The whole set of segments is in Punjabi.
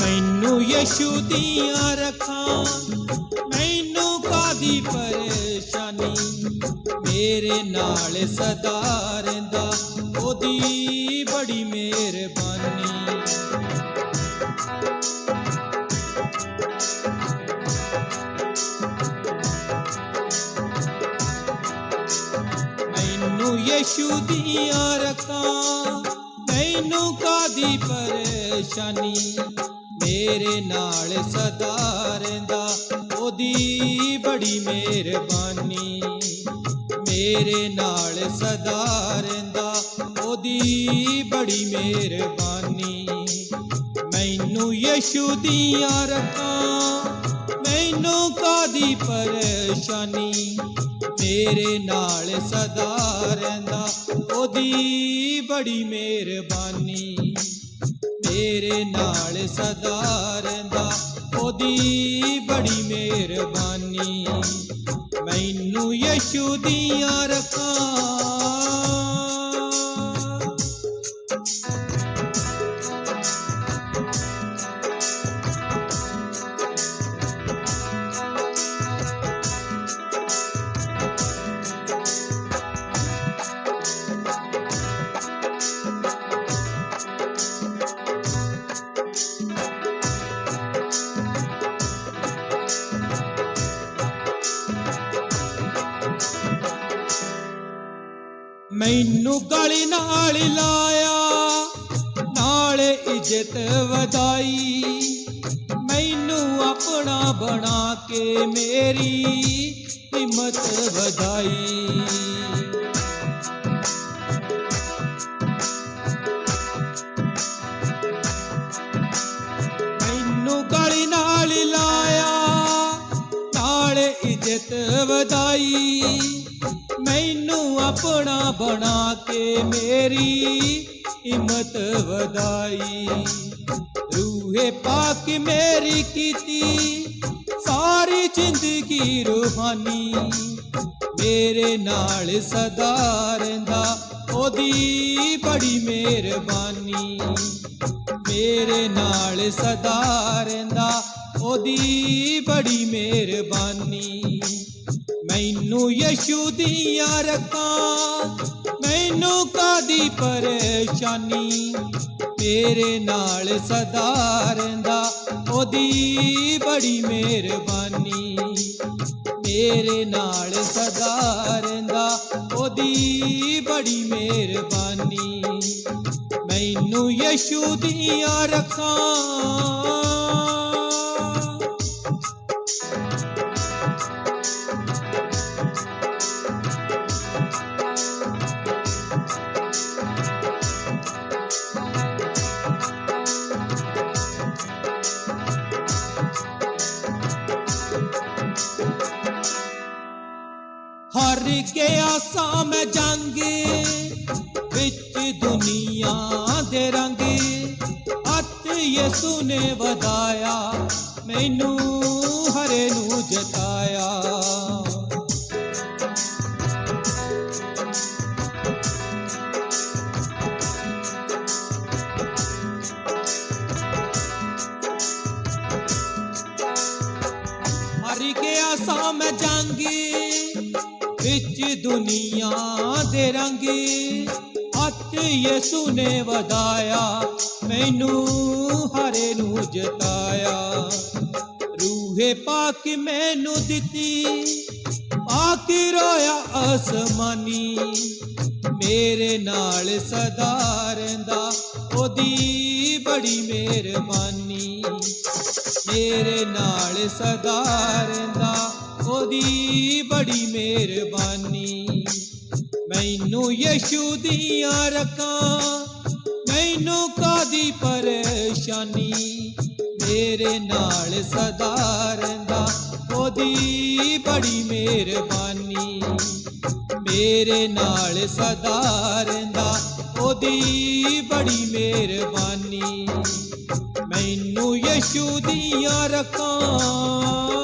ਮੈਨੂੰ ਯਸ਼ੂ ਦੀਆਂ ਰੱਖਾਂ ਮੈਨੂੰ ਕਾਦੀ ਪਰੇਸ਼ਾਨੀ? ਮੇਰੇ ਨਾਲ ਸਦਾ ਰਹਿੰਦਾ ਉਹਦੀ ਬੜੀ ਮਿਹਰਬਾਨੀ। ਯਸ਼ੂ ਦੀਆਂ ਰੱਖਾਂ, ਮੈਨੂੰ ਕਾਦੀ ਪਰੇਸ਼ਾਨੀ? ਮੇਰੇ ਨਾਲ ਸਦਾ ਰਹਿੰਦਾ, ਉਹਦੀ ਬੜੀ ਮਿਹਰਬਾਨੀ। ਮੇਰੇ ਨਾਲ ਸਦਾ ਰਹਿੰਦਾ, ਉਹਦੀ ਬੜੀ ਮਿਹਰਬਾਨੀ। ਮੈਨੂੰ ਯਸ਼ੂ ਦੀਆਂ ਰੱਖਾਂ, ਮੈਨੂੰ ਕਾਦੀ ਪਰੇਸ਼ਾਨੀ? ਮੇਰੇ ਨਾਲ ਸਦਾ ਰਹਿੰਦਾ। ਉਹਦੀ ਬੜੀ ਮਿਹਰਬਾਨੀ। ਮੇਰੇ ਨਾਲ ਸਦਾ ਰਹਿੰਦਾ। ਉਹਦੀ ਬੜੀ ਮਿਹਰਬਾਨੀ। ਮੈਨੂੰ ਯਸ਼ੂ ਦੀਆਂ ਰੱਖਾਂ ਮੈਨੂੰ ਗਲੀ ਨਾਲ ਲਾਇਆ, ਨਾਲ ਇੱਜ਼ਤ ਵਧਾਈ। ਮੈਨੂੰ ਆਪਣਾ ਬਣਾ ਕੇ ਮੇਰੀ ਹਿੰਮਤ ਵਧਾਈ। ਮੈਨੂੰ ਗਲੀ ਨਾਲ ਲਾਇਆ, ਨਾਲ ਇੱਜ਼ਤ ਵਧਾਈ। ਮੈਨੂੰ ਆਪਣਾ ਬਣਾ ਕੇ ਮੇਰੀ ਹਿੰਮਤ ਵਧਾਈ। ਰੂਹੇ ਪਾਕ ਮੇਰੀ ਕੀਤੀ ਸਾਰੀ ਜ਼ਿੰਦਗੀ ਰੂਹਾਨੀ। ਮੇਰੇ ਨਾਲ ਸਦਾ ਰਹਿੰਦਾ, ਉਹਦੀ ਬੜੀ ਮਿਹਰਬਾਨੀ। ਮੇਰੇ ਨਾਲ ਸਦਾ ਰਹਿੰਦਾ, ਉਹਦੀ ਬੜੀ ਮਿਹਰਬਾਨੀ। ਮੈਨੂੰ ਯਸ਼ੂ ਦੀਆਂ ਰੱਖਾਂ ਮੈਨੂੰ ਕਾਦੀ ਪਰੇਸ਼ਾਨੀ? ਮੇਰੇ ਨਾਲ ਸਦਾ ਰਹਿੰਦਾ, ਉਹਦੀ ਬੜੀ ਮਿਹਰਬਾਨੀ। ਮੇਰੇ ਨਾਲ ਸਦਾ ਰਹਿੰਦਾ, ਉਹਦੀ ਬੜੀ ਮਿਹਰਬਾਨੀ। ਮੈਨੂੰ ਯਸ਼ੂ ਦੀਆਂ ਰੱਖਾਂ ਹਰ ਗਿਆ ਸਾਂ ਮੈਂ ਜੰਗ ਵਿੱਚ ਦੁਨੀਆ ਦੇ ਰੰਗ ਹੱਥ ਯਿਸੂ ਨੇ ਵਧਾਇਆ, ਮੈਨੂੰ ਹਰੇ ਨੂੰ ਜਤਾਇਆ। ਹਰ ਗਿਆ ਸਾਂ ਮੈਂ ਜੰਗ ਵਿੱਚ ਦੁਨੀਆ ਦੇ ਰੰਗੀ ਹੱਥ ਯਿਸੂ ਨੇ ਵਧਾਇਆ, ਮੈਨੂੰ ਹਰੇ ਨੂੰ ਜਤਾਇਆ ਰੂਹੇ ਪਾਕ ਮੈਨੂੰ ਦਿੱਤੀ ਪਾਕ ਰੋਇਆ ਅਸਮਾਨੀ। ਮੇਰੇ ਨਾਲ ਸਦਾ ਰਹਿੰਦਾ, ਉਹਦੀ ਬੜੀ ਮਿਹਰਬਾਨੀ। ਮੇਰੇ ਨਾਲ ਸਦਾ ਰਹਿੰਦਾ, ਉਹਦੀ ਬੜੀ ਮਿਹਰਬਾਨੀ। ਮੈਨੂੰ ਯਸ਼ੂ ਦੀਆਂ ਰਕਾਂ ਮੈਨੂੰ ਕਾਦੀ ਪਰੇਸ਼ਾਨੀ? ਮੇਰੇ ਨਾਲ ਸਦਾ ਰਹਿੰਦਾ, ਉਹਦੀ ਬੜੀ ਮਿਹਰਬਾਨੀ। ਮੇਰੇ ਨਾਲ ਸਦਾ ਰਹਿੰਦਾ, ਉਹਦੀ ਬੜੀ ਮਿਹਰਬਾਨੀ। ਮੈਨੂੰ ਯਸ਼ੂ ਦੀਆਂ ਰਕਾਂ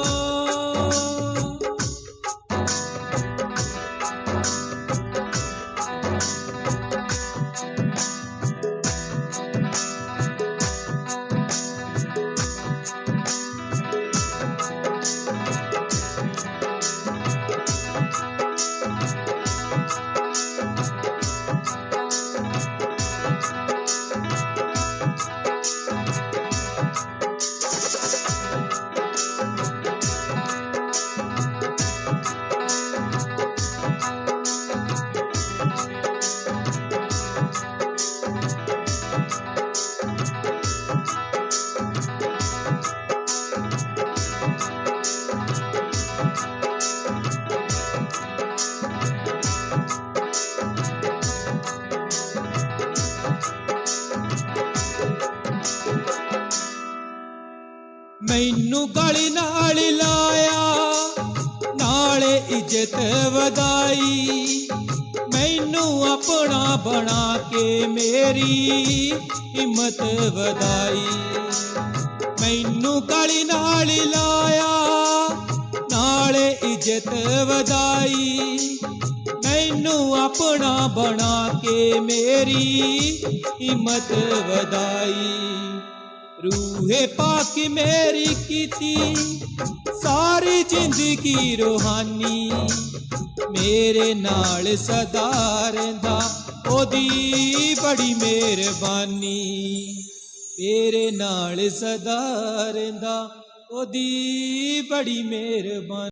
ਮੈਨੂੰ ਗਲੀ ਨਾਲ ਲਾਇਆ, ਨਾਲੇ ਇੱਜ਼ਤ ਵਧਾਈ। ਮੈਨੂੰ ਆਪਣਾ ਬਣਾ ਕੇ ਮੇਰੀ ਹਿੰਮਤ ਵਧਾਈ। ਮੈਨੂੰ ਗਲੀ ਨਾਲ ਲਾਇਆ, ਨਾਲੇ ਇੱਜ਼ਤ ਵਧਾਈ। ਮੈਨੂੰ ਆਪਣਾ ਬਣਾ ਕੇ ਮੇਰੀ ਹਿੰਮਤ ਵਧਾਈ। ਰੂਹੇ ਪਾਕ ਮੇਰੀ ਕੀਤੀ, ਸਾਰੀ ਜ਼ਿੰਦਗੀ ਰੋਹਾਨੀ। ਮੇਰੇ ਨਾਲ ਸਦਾ ਰਹਿੰਦਾ, ਉਹਦੀ ਬੜੀ ਮਿਹਰਬਾਨੀ। ਮੇਰੇ ਨਾਲ ਸਦਾ ਰਹਿੰਦਾ, ਉਹਦੀ ਬੜੀ ਮਿਹਰਬਾਨੀ।